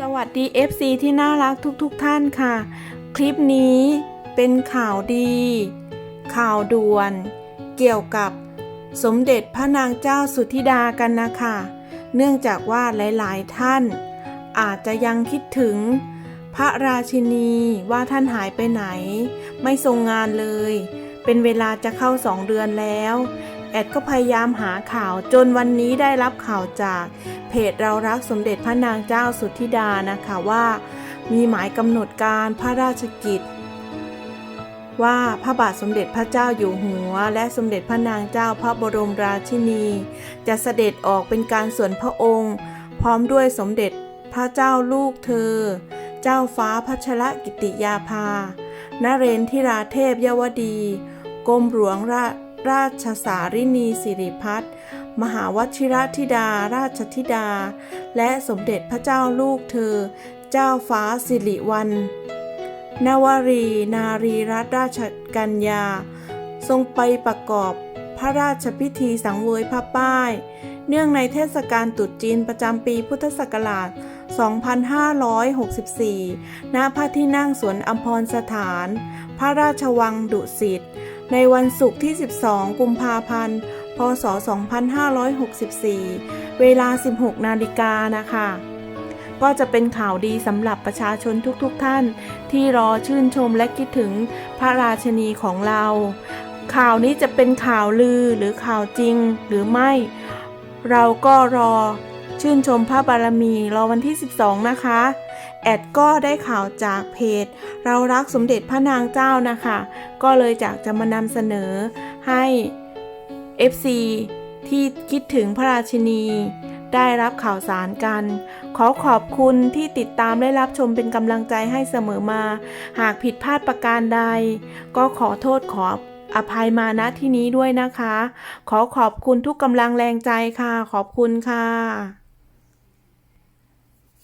สวัสดี FC ที่น่ารักทุกๆทท่านค่ะ คลิปนี้เป็นข่าวดี ข่าวด่วน เกี่ยวกับสมเด็จพระนางเจ้าสุธิดากันนะคะ เนื่องจากว่าหลายๆ ท่าน อาจจะยังคิดถึงพระราชินีว่าท่านหายไปไหน ไม่ทรงงานเลย เป็นเวลาจะเข้าสองเดือนแล้ว แอดก็พยายามหาข่าวจนวันนี้ได้รับข่าวจากเพจเรารักสมเด็จพระนางเจ้าสุธิดานะคะว่า มีหมายกำหนดการพระราชกิจ ว่าพระบาทสมเด็จพระเจ้าอยู่หัว และสมเด็จพระนางเจ้าพระบรมราชินี จะเสด็จออกเป็นการส่วนพระองค์ พร้อมด้วยสมเด็จพระเจ้าลูกเธอ เจ้าฟ้าพัชรกิติยาภานเรนทิราเทพยวดี กรมหลวงรา ราชสารินีสิริพัฒน์มหาวชิรธิดาราชธิดา และสมเด็จพระเจ้าลูกเธอ เจ้าฟ้าสิริวัณนวรี นารีรัตนราชกัญญา ทรงไปประกอบพระราชพิธีสังเวยพระป้าย เนื่องในเทศกาลตรุษจีนประจำปีพุทธศักราช 2564 ณ พระที่นั่งสวนอัมพรสถาน พระราชวังดุสิต ในวันศุกร์ที่ 12 กุมภาพันธ์ พศ 2564 เวลา 16 นาฬิกานะคะ ก็จะเป็นข่าวดีสำหรับประชาชนทุกๆทท่าน ที่รอชื่นชมและคิดถึงพระราชนีของเรา ข่าวนี้จะเป็นข่าวลือหรือข่าวจริงหรือไม่ เราก็รอชื่นชมพระบารมีรอวันที่ 12 นะคะ แอดก็ได้ข่าวจากเพจ เรารักสมเด็จพระนางเจ้านะคะ ก็เลยอยากจะมานำเสนอให้ FC ที่คิดถึงพระราชินี ได้รับข่าวสารกัน ขอขอบคุณที่ติดตามและรับชมเป็นกำลังใจให้เสมอมา หากผิดพลาดประการใด ก็ขอโทษขอ อภัยมาณที่นี้ด้วยนะคะ ขอขอบคุณทุกกำลังแรงใจค่ะ ขอบคุณค่ะ